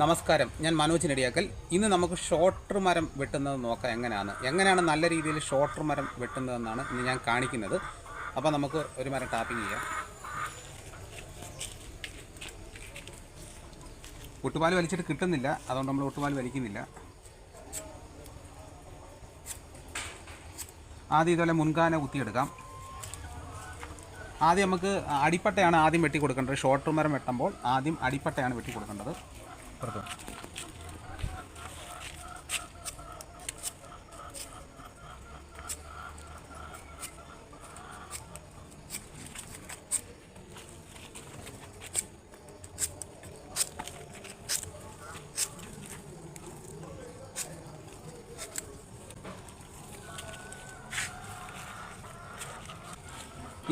നമസ്കാരം. ഞാൻ മനോജ് നെടിയാക്കൽ. ഇന്ന് നമുക്ക് ഷോട്ടർ മരം വെട്ടുന്നത് നോക്കാം. എങ്ങനെയാണ്? എങ്ങനെയാണ് നല്ല രീതിയിൽ ഷോട്ടർ മരം വെട്ടുന്നതെന്നാണ് ഇന്ന് ഞാൻ കാണിക്കുന്നത്. അപ്പോൾ നമുക്ക് ഒരു മരം ടാപ്പിംഗ് ചെയ്യാം. ഒട്ടുപാൽ വലിച്ചിട്ട് കിട്ടുന്നില്ല. അതുകൊണ്ട് നമ്മൾ ഒട്ടുപാൽ വലിക്കുന്നില്ല. ആദ്യം ഇതുപോലെ മുൻകാന കുത്തിയെടുക്കാം. ആദ്യം നമുക്ക് അടിപ്പട്ടയാണ് ആദ്യം വെട്ടി കൊടുക്കേണ്ടത് ഷോർട്ട് മരം വെട്ടുമ്പോൾ ആദ്യം അടിപ്പട്ടയാണ് വെട്ടി കൊടുക്കേണ്ടത് പുറത്ത്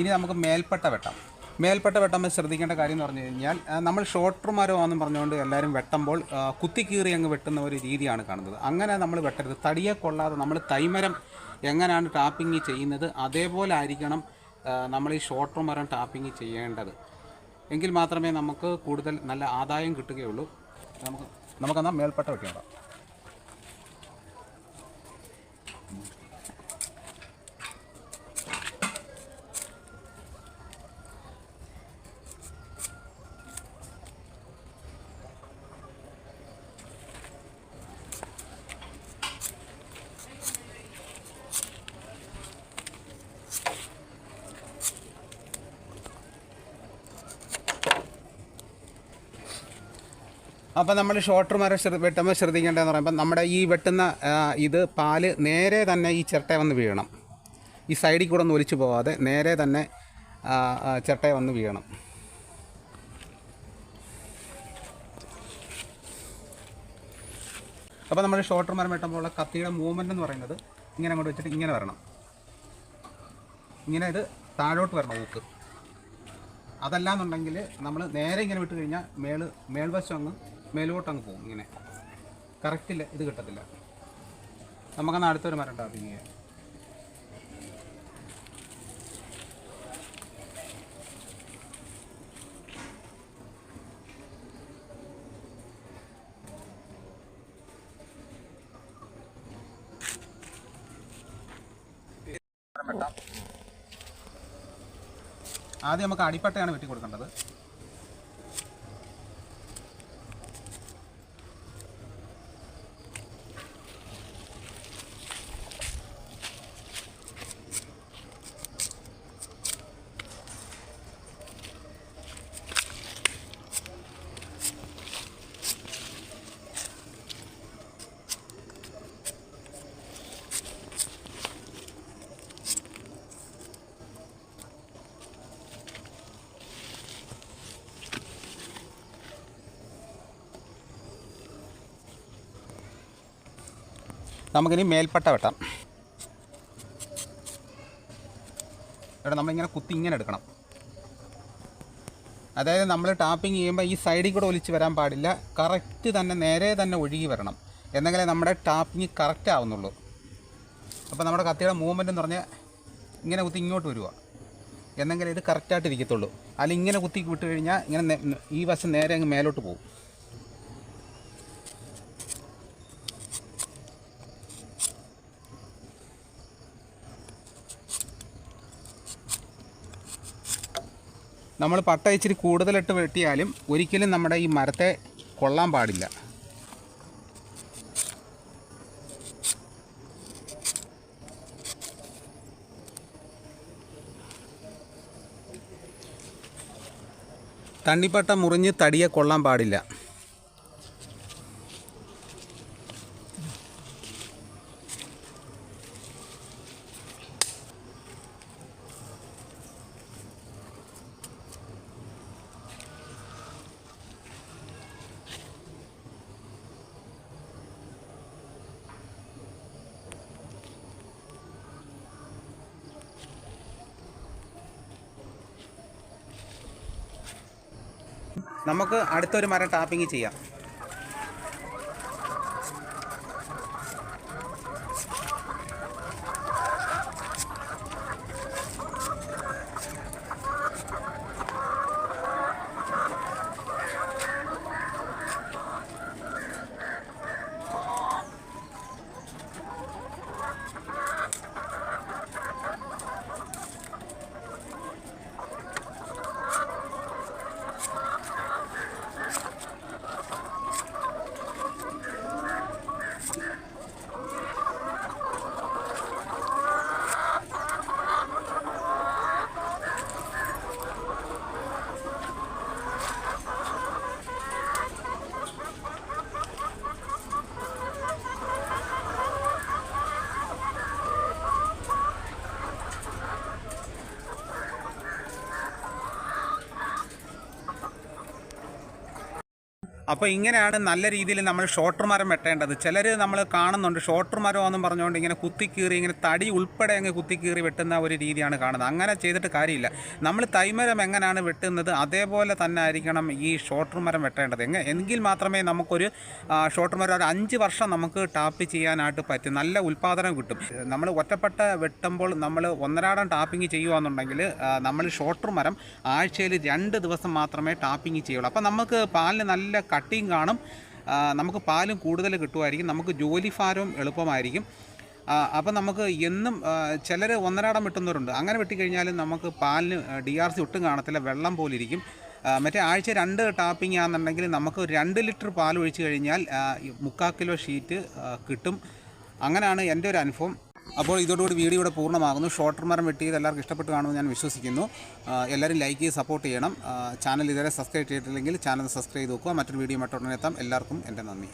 ഇനി നമുക്ക് മേൽപ്പെട്ട വെട്ടാം. മേൽപ്പട്ട വെട്ടുമ്പോൾ ശ്രദ്ധിക്കേണ്ട കാര്യം എന്ന് പറഞ്ഞു കഴിഞ്ഞാൽ നമ്മൾ ഷോർട്ടർ ആണെന്ന് പറഞ്ഞുകൊണ്ട് എല്ലാവരും വെട്ടുമ്പോൾ കുത്തി കുത്തിക്കീറി അങ്ങ് വെട്ടുന്ന ഒരു രീതിയാണ് കാണുന്നത്. അങ്ങനെ നമ്മൾ വെട്ടരുത്. തടിയെ കൊള്ളാതെ നമ്മൾ തൈമരം എങ്ങനെയാണ് ടാപ്പിംഗ് ചെയ്യുന്നത് അതേപോലെ ആയിരിക്കണം നമ്മൾ ഈ ഷോർട്ടർ മരം ടാപ്പിംഗ് ചെയ്യേണ്ടത്. എങ്കിൽ മാത്രമേ നമുക്ക് കൂടുതൽ നല്ല ആദായം കിട്ടുകയുള്ളൂ. നമുക്ക് നമുക്കെന്നാൽ മേൽപ്പെട്ട വെക്കേണ്ട അപ്പോൾ നമ്മൾ ഷോർട്ടർ മരം ശ്രദ്ധ വെട്ടുമ്പോൾ ശ്രദ്ധിക്കേണ്ടതെന്ന് പറയുമ്പോൾ നമ്മുടെ ഈ വെട്ടുന്ന ഇത് പാൽ നേരെ തന്നെ ഈ ചിരട്ട വന്ന് വീഴണം. ഈ സൈഡിൽ കൂടെ ഒന്ന് ഒലിച്ചു പോവാതെ നേരെ തന്നെ ചിരട്ട വന്ന് വീഴണം. അപ്പോൾ നമ്മൾ ഷോർട്ടർ മരം വെട്ടുമ്പോൾ ഉള്ള കത്തിയുടെ മൂവ്മെന്റ് എന്ന് പറയുന്നത് ഇങ്ങനെ അങ്ങോട്ട് വെച്ചിട്ട് ഇങ്ങനെ വരണം. ഇങ്ങനെ ഇത് താഴോട്ട് വരണം ഊക്ക്. അതല്ല എന്നുണ്ടെങ്കിൽ നമ്മൾ നേരെ ഇങ്ങനെ വിട്ട് കഴിഞ്ഞാൽ മേൾ മേൽവശം അങ്ങ് മേലോട്ട് അങ്ങ് പോകും ഇങ്ങനെ. കറക്റ്റില്ല ഇത് കിട്ടത്തില്ല. നമുക്കെന്നാൽ അടുത്തൊരു മരം ടാപ്പിങ് ചെയ്യാം. ആദ്യം നമുക്ക് അടിപ്പട്ടയാണ് വെട്ടി കൊടുക്കേണ്ടത് നമുക്കിനി മേൽപ്പട്ട വെട്ടാം. ഇവിടെ നമ്മളിങ്ങനെ കുത്തി ഇങ്ങനെ എടുക്കണം. അതായത് നമ്മൾ ടാപ്പിംഗ് ചെയ്യുമ്പോൾ ഈ സൈഡിൽ കൂടെ ഒലിച്ച് വരാൻ പാടില്ല. കറക്റ്റ് തന്നെ നേരെ തന്നെ ഒഴുകി വരണം. എന്നെങ്കിലേ നമ്മുടെ ടാപ്പിംഗ് കറക്റ്റ് ആവുന്നുള്ളൂ. അപ്പോൾ നമ്മുടെ കത്തിയുടെ മൂവ്മെന്റ് എന്ന് പറഞ്ഞാൽ ഇങ്ങനെ കുത്തി ഇങ്ങോട്ട് വരിക എന്നെങ്കിലേ ഇത് കറക്റ്റായിട്ട് ഇരിക്കത്തുള്ളൂ അല്ലെങ്കിൽ ഇങ്ങനെ കുത്തി വിട്ട് കഴിഞ്ഞാൽ ഇങ്ങനെ ഈ വശം നേരെ അങ്ങ് മേലോട്ട് പോകും. നമ്മൾ പട്ട ഇച്ചിരി കൂടുതലിട്ട് വെട്ടിയാലും ഒരിക്കലും നമ്മുടെ ഈ മരത്തെ കൊള്ളാൻ പാടില്ല. തണ്ണിപ്പട്ട മുറിഞ്ഞ് തടിയെ കൊള്ളാൻ പാടില്ല. നമുക്ക് അടുത്തൊരു മരം ടാപ്പിംഗ് ചെയ്യാം. അപ്പോൾ ഇങ്ങനെയാണ് നല്ല രീതിയിൽ നമ്മൾ ഷോർട്ടർ മരം വെട്ടേണ്ടത്. ചിലർ നമ്മൾ കാണുന്നുണ്ട് ഷോർട്ടർ എന്നും പറഞ്ഞുകൊണ്ട് ഇങ്ങനെ കുത്തിക്കീറി ഇങ്ങനെ തടി ഉൾപ്പെടെ അങ്ങ് കുത്തിക്കീറി വെട്ടുന്ന ഒരു രീതിയാണ് കാണുന്നത്. അങ്ങനെ ചെയ്തിട്ട് കാര്യമില്ല. നമ്മൾ തൈമരം എങ്ങനെയാണ് വെട്ടുന്നത്? അതേപോലെ തന്നെ ആയിരിക്കണം ഈ ഷോട്ടർ മരം വെട്ടേണ്ടത് എങ്കിൽ മാത്രമേ നമുക്കൊരു ഷോട്ടർ മരം ഒരു അഞ്ച് വർഷം നമുക്ക് ടാപ്പ് ചെയ്യാനായിട്ട് പറ്റും. നല്ല ഉൽപ്പാദനം കിട്ടും. നമ്മൾ ഒറ്റപ്പെട്ട വെട്ടുമ്പോൾ നമ്മൾ ഒന്നരാടം ടാപ്പിംഗ് ചെയ്യുകയാണെന്നുണ്ടെങ്കിൽ നമ്മൾ ഷോട്ടർ മരം ആഴ്ചയിൽ രണ്ട് ദിവസം മാത്രമേ ടാപ്പിംഗ് ചെയ്യുള്ളൂ. അപ്പോൾ നമുക്ക് പാലിന് നല്ല കട്ടിയും കാണും. നമുക്ക് പാലും കൂടുതൽ കിട്ടുമായിരിക്കും. നമുക്ക് ജോലി ഭാരവും എളുപ്പമായിരിക്കും. അപ്പം നമുക്ക് എന്നും ചിലർ ഒന്നരാടം വെട്ടുന്നവരുണ്ട്. അങ്ങനെ വെട്ടിക്കഴിഞ്ഞാൽ നമുക്ക് പാലിന് ഡി ആർ സി ഒട്ടും കാണത്തില്ല. വെള്ളം പോലിരിക്കും. മറ്റേ ആഴ്ച രണ്ട് ടാപ്പിംഗ് ആണെന്നുണ്ടെങ്കിൽ നമുക്ക് രണ്ട് ലിറ്റർ പാൽ ഒഴിച്ചു കഴിഞ്ഞാൽ മുക്കാൽ കിലോ ഷീറ്റ് കിട്ടും. അങ്ങനെയാണ് എന്റെ ഒരു അനുഭവം. അപ്പോൾ ഇതോടുകൂടി വീഡിയോ ഇവിടെ പൂർണമാകുന്നു. ഷോർട്ടർ മരം വെട്ടിയത് എല്ലാവർക്കും ഇഷ്ടപ്പെട്ട് കാണുമെന്ന് ഞാൻ വിശ്വസിക്കുന്നു. എല്ലാവരും ലൈക്ക് ചെയ്ത് സപ്പോർട്ട് ചെയ്യണം. ചാനൽ ഇതുവരെ സബ്സ്ക്രൈബ് ചെയ്തിട്ടില്ലെങ്കിൽ ചാനൽ സബ്സ്ക്രൈബ് ചെയ്ത് നോക്കുക മറ്റൊരു വീഡിയോ മറ്റുടനെ എല്ലാവർക്കും എന്റെ നന്ദി.